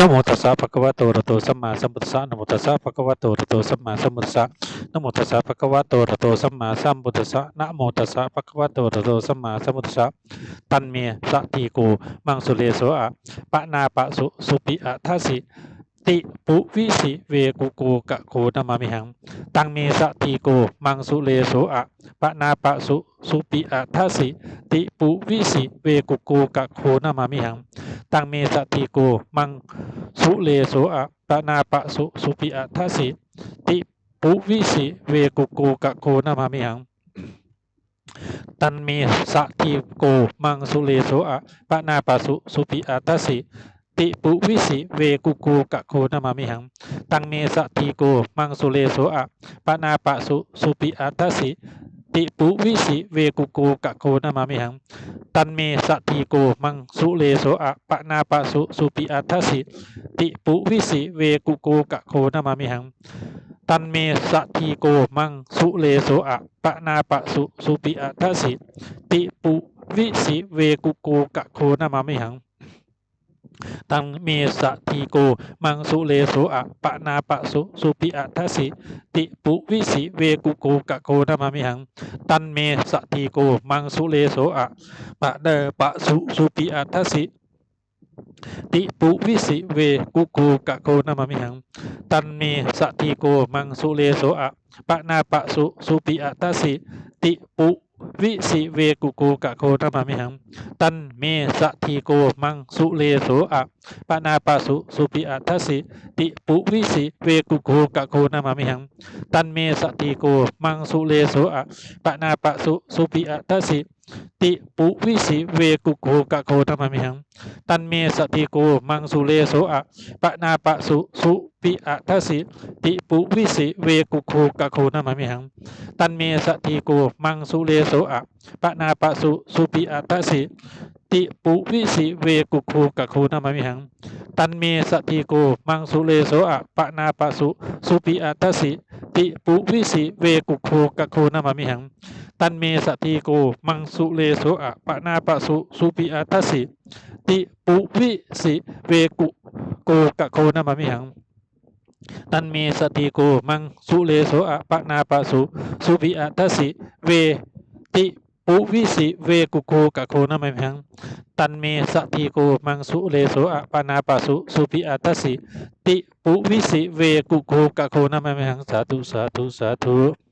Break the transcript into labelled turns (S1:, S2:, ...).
S1: นโมตัสสะภะคะวะโตอะระโตสัมมาสัมพุทธัสสะนโมตัสสะภะคะวะโตอะระโตสัมมาสัมพุทธัสสะนโมตัสสะภะคะวะโตอะระโตสัมมาสัมพุทธัสสะนะโมตัสสะภะคะวะโตอะระโตสัมมาสัมพุทธัสสะตันเมสะทีโกมังสุเลโสอะปะนาปะสุสุปิอะทัสสิติปุวิสิเวกุโกกะโคนามามิหัง ตังเมสะทีโกมังสุเลโสอะปะนาปะสุสุปิอะทัสสิติปุวิสิเวกุโกกะโคนามามิหัง ตังเมสะทีโก มังสุเลโสอะปะนาปะสุสุปิอะทัสสิติปุวิสิเวกุโกกะโคนามามิหัง ตันเมสะทีโก มังสุเลโสอะปะนาปะสุสุปิอะทัสสิติปุวิสิเวกุโกกะโคนามามิหัง ตังเมสะทีโก มังสุเลโสอะปะนาปะสุสุปิอะทัสสิ ติปุวิสิเวกุโกกะโคนามามิหัง ตันเมสะทีโกมังสุเลโสอะปะนาปะสุสุปิอะทัสสิ ติปุวิสิเวกุโกกะโคนามามิหัง ตันเมสะทีโกมังสุเลโสอะปะนาปะสุสุปิอะทัสสิ ติปุวิสิเวกุโกกะโคนามามิหัง ตังเมสะทีโก มังสุเลโสอะปะนาปะสุสุปิอะทัสสิ ติปุวิสิเวกุโกกะโคนามามิหัง ตันเมสะทีโก มังสุเลโสอะปะเดปะสุสุปิอะทัสสิติปุวิสิเวกุโกกะโคนามามิหัง ตันเมสะทีโก มังสุเลโสอะปะนาปะสุสุปิอะทัสสิ ติปุ วิสิเวกุโกกะโคนามามิหัง ตันเมสะทีโกมังสุเลโสอะปะนาปะสุสุปิอัทัสสิติปุวิสิเวกุโกกะโคนามามิหัง ตันเมสะทีโกมังสุเลโสอะปะนาปะสุสุปิอัทัสสิติปุวิสิเวกุโกกะโคนามามิหัง ตันเมสะทีโกมังสุเลโสอะปะนาปะสุสุปิอะทัสสิติปุวิสิเวกุโกกะโคนามามิหังตันเมสะทีโกมังสุเลโสอะปะนาปะสุสุปิอะทัสสิติปุวิสิเวกุโคกะโคนามามิหังตันเมสะทีโกมังสุเลโสอะปะนาปะสุสุปิอะทัสสิติปุวิสิเวกุโคกะโคนามามิหังตันเมสะทีโกมังสุเลโสอะปะนาปะสุสุปิอะทัสิ ติปุวิสิเวกุโกกะโคนามามิหังตันเมสะทีโกมังสุเลโสอะปะนาปะสุสุปิอะทัสสิเวติปุวิสิเวกุโกกะโคนามามิหังตันเมสะทีโกมังสุเลโสอะปะนาปะสุสุปิอะทัสสิติปุวิสิเวกุโกกะโคนามามิหังสาธุสาธุสาธุ